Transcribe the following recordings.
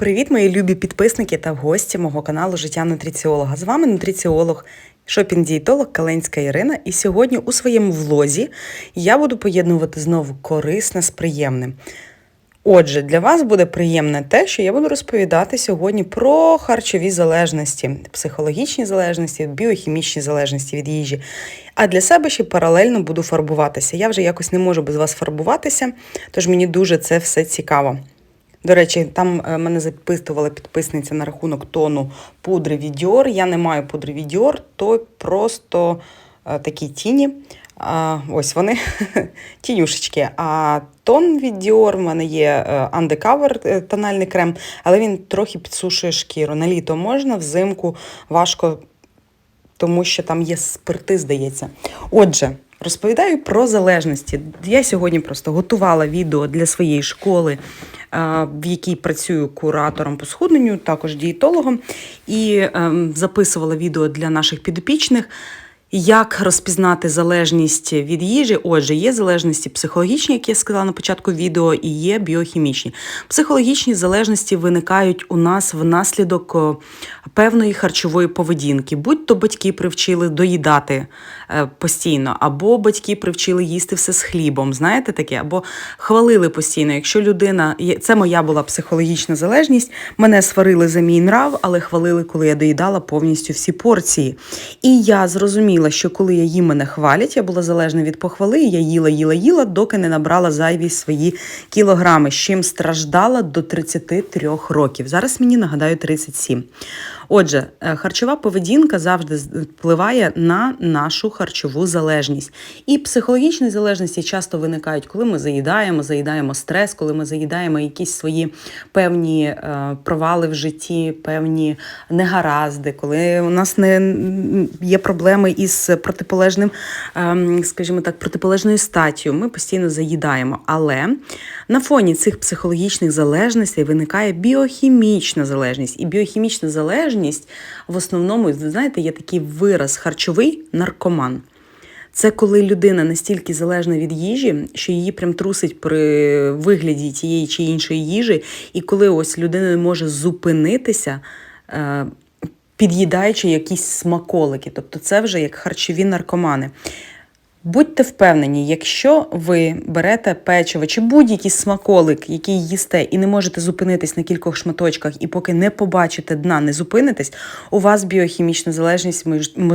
Привіт, мої любі підписники та гості мого каналу Життя нутриціолога. З вами нутриціолог, шопінг-дієтолог Каленська Ірина. І сьогодні у своєму влозі я буду поєднувати знову корисне з приємним. Отже, для вас буде приємне те, що я буду розповідати сьогодні про харчові залежності, психологічні залежності, біохімічні залежності від їжі. А для себе ще паралельно буду фарбуватися. Я вже якось не можу без вас фарбуватися, тож мені дуже це все цікаво. До речі, там е, мене запитувала підписниця на рахунок тону пудри від. Я не маю пудри від то просто е, такі тіні. А, ось вони, тінюшечки. А тон від в мене є Undercover е, тональний крем, але він трохи підсушує шкіру. На літо можна, взимку важко, тому що там є спирти, здається. Отже, розповідаю про залежності. Я сьогодні просто готувала відео для своєї школи, е, в якій працюю куратором по схудненню, також дієтологом, і ем, записувала відео для наших підопічних. Як розпізнати залежність від їжі? Отже, є залежності психологічні, як я сказала на початку відео, і є біохімічні. Психологічні залежності виникають у нас внаслідок певної харчової поведінки. Будь-то батьки привчили доїдати е, постійно, або батьки привчили їсти все з хлібом. Знаєте таке, або хвалили постійно. Якщо людина це моя була психологічна залежність, мене сварили за мій нрав, але хвалили, коли я доїдала повністю всі порції. І я зрозуміла, що коли я їм мене хвалять, я була залежна від похвали, я їла, їла, їла, доки не набрала зайві свої кілограми, з чим страждала до 33 років. Зараз мені нагадаю 37. Отже, е, харчова поведінка завжди впливає на нашу харчову залежність. І психологічні залежності часто виникають, коли ми заїдаємо, заїдаємо стрес, коли ми заїдаємо якісь свої певні е, провали в житті, певні негаразди, коли у нас не є проблеми із протиполежним, ем, скажімо так, протиполежною статтю. Ми постійно заїдаємо. Але на фоні цих психологічних залежностей виникає біохімічна залежність. І біохімічна залежність в основному, знаєте, є такий вираз харчовий наркоман. Це коли людина настільки залежна від їжі, що її прям трусить при вигляді тієї чи іншої їжі, і коли ось людина не може зупинитися, е, під'їдаючи якісь смаколики. Тобто це вже як харчові наркомани. Будьте впевнені, якщо ви берете печиво чи будь-який смаколик, який їсте, і не можете зупинитись на кількох шматочках, і поки не побачите дна, не зупинитесь, у вас біохімічна залежність,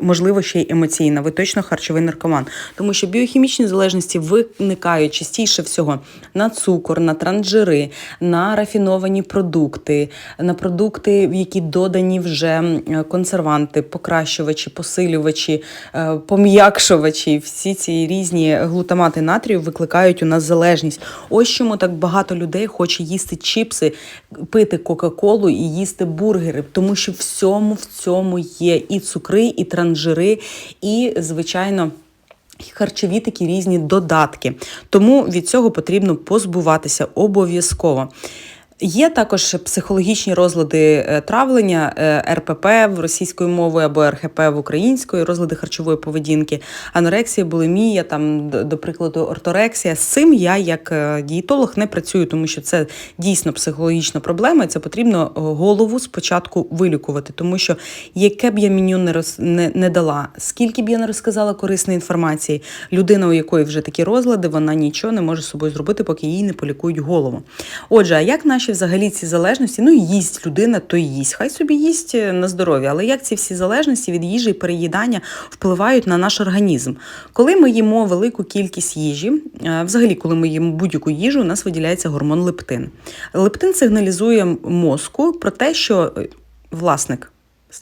можливо, ще й емоційна. Ви точно харчовий наркоман. Тому що біохімічні залежності виникають частіше всього на цукор, на транжири, на рафіновані продукти, на продукти, в які додані вже консерванти, покращувачі, посилювачі, е, пом'якшувачі. Всі ці різні глутамати натрію викликають у нас залежність. Ось чому так багато людей хоче їсти чіпси, пити Кока-Колу і їсти бургери, тому що всьому в цьому є і цукри, і транжири, і, звичайно. Харчові такі різні додатки, тому від цього потрібно позбуватися обов'язково. Є також психологічні розлади е, травлення, е, РПП в російською мовою або РХП в українською, розлади харчової поведінки, анорексія, булимія, там, до прикладу, орторексія. З цим я як е, дієтолог не працюю, тому що це дійсно психологічна проблема, і це потрібно голову спочатку вилікувати, тому що яке б я меню не, роз, не, не дала, скільки б я не розказала корисної інформації, людина, у якої вже такі розлади, вона нічого не може з собою зробити, поки їй не полікують голову. Отже, а як наші взагалі ці залежності? Ну, їсть людина, то їсть. Хай собі їсть е, на здоров'я, але як ці всі залежності від їжі і переїдання впливають на наш організм? Коли ми їмо велику кількість їжі, е, взагалі, коли ми їмо будь-яку їжу, у нас виділяється гормон лептин. Лептин сигналізує мозку про те, що е, власник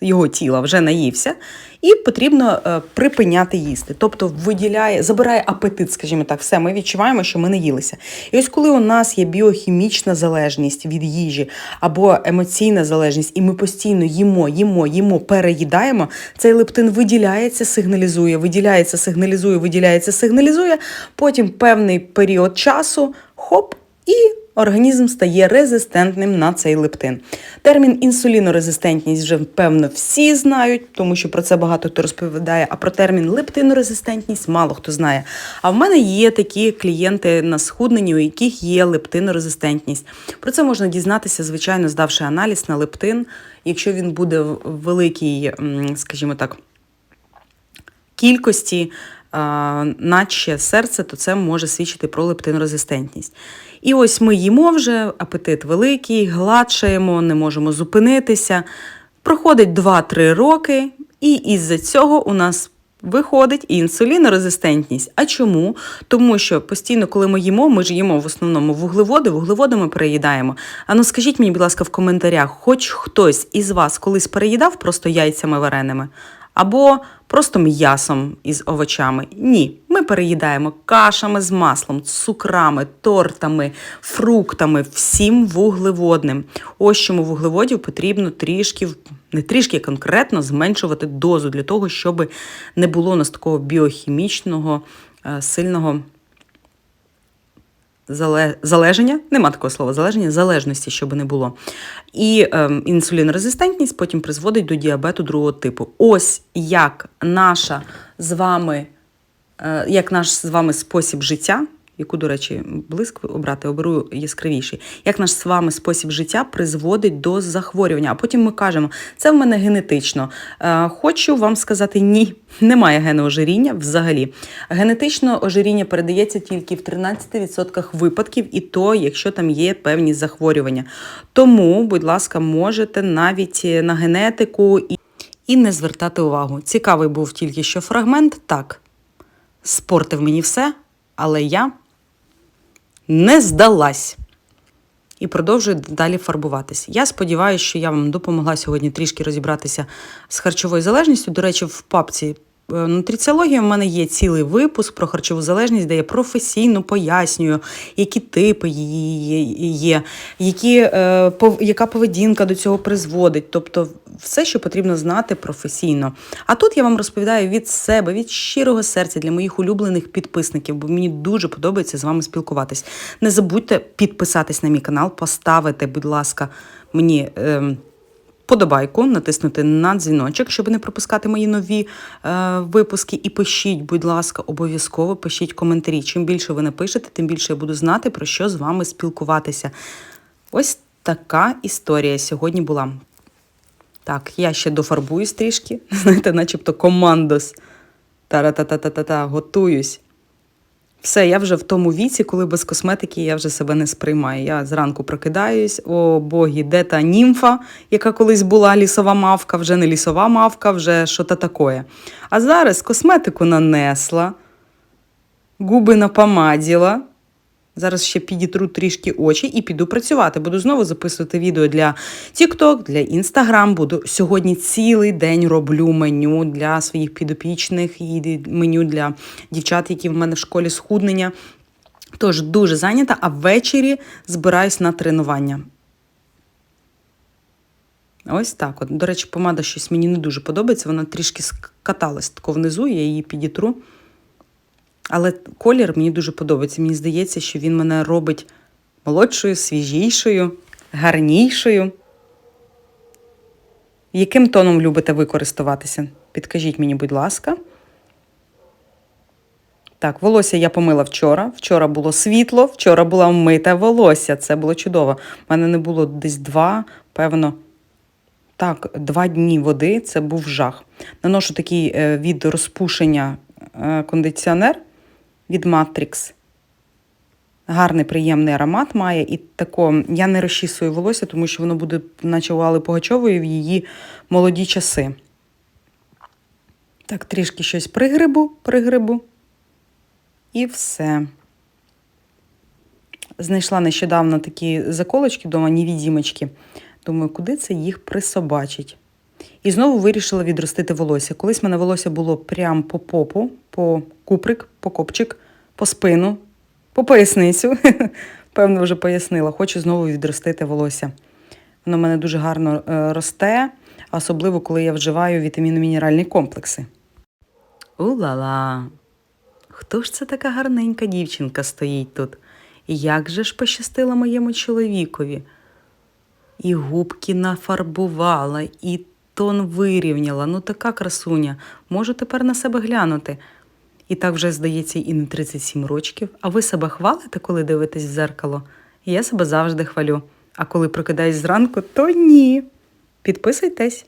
його тіла вже наївся, і потрібно е, припиняти їсти. Тобто виділяє, забирає апетит, скажімо так, все, ми відчуваємо, що ми не їлися. І ось коли у нас є біохімічна залежність від їжі або емоційна залежність, і ми постійно їмо, їмо, їмо, переїдаємо, цей лептин виділяється, сигналізує, виділяється, сигналізує, виділяється, сигналізує. Потім певний період часу, хоп, і організм стає резистентним на цей лептин. Термін інсулінорезистентність вже певно всі знають, тому що про це багато хто розповідає. А про термін лептинорезистентність мало хто знає. А в мене є такі клієнти на схудненні, у яких є лептинорезистентність. Про це можна дізнатися, звичайно, здавши аналіз на лептин, якщо він буде в великій, скажімо так, кількості, наче серце, то це може свідчити про лептинорезистентність. І ось ми їмо вже, апетит великий, гладшаємо, не можемо зупинитися. Проходить 2-3 роки, і із-за цього у нас виходить інсулінорезистентність. А чому? Тому що постійно, коли ми їмо, ми ж їмо в основному вуглеводи, вуглеводи ми переїдаємо. А ну скажіть мені, будь ласка, в коментарях, хоч хтось із вас колись переїдав просто яйцями вареними? Або просто м'ясом із овочами. Ні, ми переїдаємо кашами з маслом, цукрами, тортами, фруктами, всім вуглеводним. Ось чому вуглеводів потрібно трішки, не трішки конкретно зменшувати дозу для того, щоб не було у нас такого біохімічного е, сильного залеження, нема такого слова залеження, залежності, щоб не було. І ем, інсулінорезистентність потім призводить до діабету другого типу. Ось як наша з вами, е, як наш з вами спосіб життя. Яку, до речі, блиск обрати, оберу яскравіший. Як наш з вами спосіб життя призводить до захворювання. А потім ми кажемо, це в мене генетично. Е, хочу вам сказати, ні, немає гену ожиріння взагалі. Генетично ожиріння передається тільки в 13% випадків, і то, якщо там є певні захворювання. Тому, будь ласка, можете навіть на генетику і, і не звертати увагу. Цікавий був тільки що фрагмент. Так, спортив мені все, але я не здалась. І продовжую далі фарбуватись. Я сподіваюся, що я вам допомогла сьогодні трішки розібратися з харчовою залежністю. До речі, в папці е, нутриціологія в мене є цілий випуск про харчову залежність, де я професійно пояснюю, які типи її є, які, е, яка поведінка до цього призводить. Тобто все, що потрібно знати професійно. А тут я вам розповідаю від себе, від щирого серця для моїх улюблених підписників, бо мені дуже подобається з вами спілкуватись. Не забудьте підписатись на мій канал, поставити, будь ласка, мені. ем, Подобайку, натиснути на дзвіночок, щоб не пропускати мої нові е, випуски. І пишіть, будь ласка, обов'язково пишіть коментарі. Чим більше ви напишете, тим більше я буду знати, про що з вами спілкуватися. Ось така історія сьогодні була. Так, я ще дофарбуюсь трішки, знаєте, начебто командос. Тара-та-та-та-та-та, готуюсь. Все, я вже в тому віці, коли без косметики я вже себе не сприймаю. Я зранку прокидаюсь, о богі, де та німфа, яка колись була лісова мавка, вже не лісова мавка, вже що то таке. А зараз косметику нанесла, губи напомаділа. Зараз ще підітру трішки очі і піду працювати. Буду знову записувати відео для TikTok, для Instagram. Буду сьогодні цілий день роблю меню для своїх підопічних і меню для дівчат, які в мене в школі схуднення. Тож дуже зайнята, а ввечері збираюсь на тренування. Ось так. От. До речі, помада щось мені не дуже подобається. Вона трішки скаталась тако внизу, я її підітру. Але колір мені дуже подобається. Мені здається, що він мене робить молодшою, свіжішою, гарнішою. Яким тоном любите ви користуватися? Підкажіть мені, будь ласка. Так, волосся я помила вчора. Вчора було світло, вчора була вмите волосся. Це було чудово. У мене не було десь два, певно. Так, два дні води це був жах. Наношу такий е, від розпушення е, кондиціонер від Matrix. Гарний приємний аромат має. І тако я не розчісую волосся, тому що воно буде, наче у Алли Пугачової, в її молоді часи. Так, трішки щось пригрибу, пригрибу. І все. Знайшла нещодавно такі заколочки вдома, невідімочки. Думаю, куди це їх присобачить? І знову вирішила відростити волосся. Колись мене волосся було прямо по попу, по куприк, по копчик, по спину, по поясницю. Певно, вже пояснила. Хочу знову відростити волосся. Воно в мене дуже гарно е, росте, особливо коли я вживаю вітамінно-мінеральні комплекси. У-ла-ла! Хто ж це така гарненька дівчинка стоїть тут? Як же ж пощастило моєму чоловікові? І губки нафарбувала, і тон вирівняла. Ну така красуня. Можу тепер на себе глянути. І так вже, здається, і не 37 рочків. А ви себе хвалите, коли дивитесь в зеркало? Я себе завжди хвалю. А коли прокидаюсь зранку, то ні. Підписуйтесь.